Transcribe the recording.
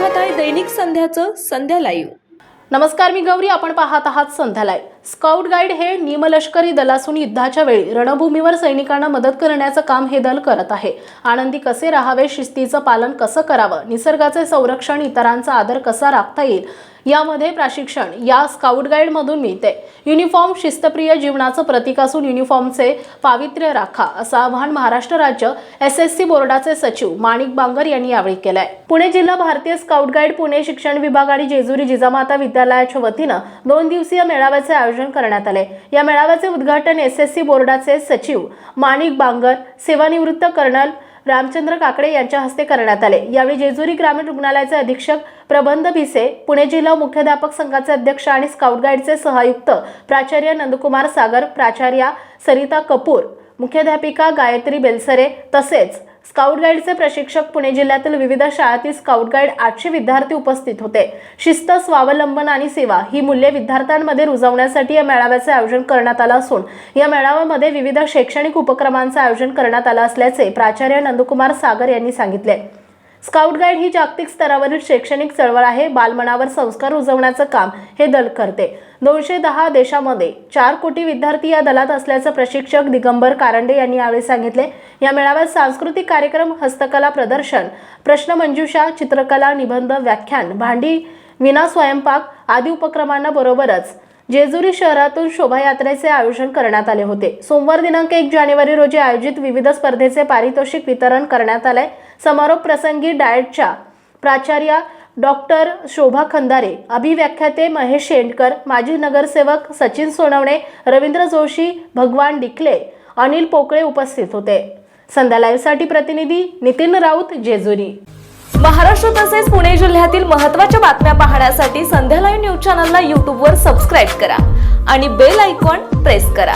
दैनिक संध्याचं संध्या live. नमस्कार मी गौरी. आपण पाहत आहात संध्यालाय स्काउट गाईड हे निमलष्करी दलासून युद्धाच्या वेळी रणभूमीवर सैनिकांना मदत करण्याचं काम हे दल करत आहे. आनंदी कसे राहावे शिस्तीचं पालन कसं करावं निसर्गाचे संरक्षण इतरांचा आदर कसा राखता येईल यामध्ये प्रशिक्षण या स्काउट गाईडमधून मिळते. युनिफॉर्म शिस्तप्रिय जीवनाचं प्रतीक असून युनिफॉर्मचे पावित्र्य राखा असं आवाहन महाराष्ट्र राज्य एस एस सी बोर्डाचे सचिव माणिक बांगर यांनी यावेळी केलंय. पुणे जिल्हा भारतीय स्काउट गाईड पुणे शिक्षण विभाग आणि जेजुरी जिजामाता विद्यालयाच्या वतीनं दोन दिवसीय मेळाव्याचे आयोजन करण्यात आले. या मेळाव्याचे उद्घाटन एस एस सी बोर्डाचे सचिव माणिक बांगर सेवानिवृत्त कर्नल रामचंद्र काकडे यांच्या हस्ते करण्यात आले. यावेळी जेजुरी ग्रामीण रुग्णालयाचे अधीक्षक प्रबंध भिसे पुणे जिल्हा मुख्याध्यापक संघाचे अध्यक्ष आणि स्काउट गाईडचे सहआयुक्त प्राचार्य नंदकुमार सागर प्राचार्या सरिता कपूर मुख्याध्यापिका गायत्री बेलसरे तसेच स्काउट गाईडचे प्रशिक्षक पुणे जिल्ह्यातील विविध शाळातील स्काउट गाईड आठशे विद्यार्थी उपस्थित होते. शिस्त स्वावलंबन आणि सेवा ही मूल्ये विद्यार्थ्यांमध्ये रुजवण्यासाठी या मेळाव्याचे आयोजन करण्यात आलं असून या मेळाव्यामध्ये विविध शैक्षणिक उपक्रमांचं आयोजन करण्यात आलं असल्याचे प्राचार्य नंदकुमार सागर यांनी सांगितले. स्काउट गाईड ही जागतिक स्तरावरील शैक्षणिक चळवळ आहे. बालमनावर संस्कार रुजवण्याचं काम हे दल करते. दोनशे दहा देशामध्ये चार कोटी विद्यार्थी या दलात असल्याचं प्रशिक्षक दिगंबर कारंडे यांनी यावेळी सांगितले. या मेळाव्यात सांस्कृतिक कार्यक्रम हस्तकला प्रदर्शन प्रश्नमंजुषा चित्रकला निबंध व्याख्यान भांडी विना स्वयंपाक आदी उपक्रमांना बरोबरच जेजुरी शहरातून शोभायात्रेचे आयोजन करण्यात आले होते. सोमवार दिनांक एक जानेवारी रोजी आयोजित विविध स्पर्धेचे पारितोषिक वितरण करण्यात आले समारोप प्रसंगी डाएटच्या प्राचार्या डॉक्टर शोभा खंदारे अभिव्याख्याते महेश शेंडकर माजी नगरसेवक सचिन सोनवणे रवींद्र जोशी भगवान डिकले अनिल पोकळे उपस्थित होते. संध्या लाईव्हसाठी प्रतिनिधी नितीन राऊत जेजुरी. महाराष्ट्र तसेच पुणे जिल्ह्यातील महत्त्वाच्या बातम्या पाहण्यासाठी संध्या लाईव्ह न्यूज चॅनलला यूट्यूबवर सबस्क्राईब करा आणि बेल आयकॉन प्रेस करा.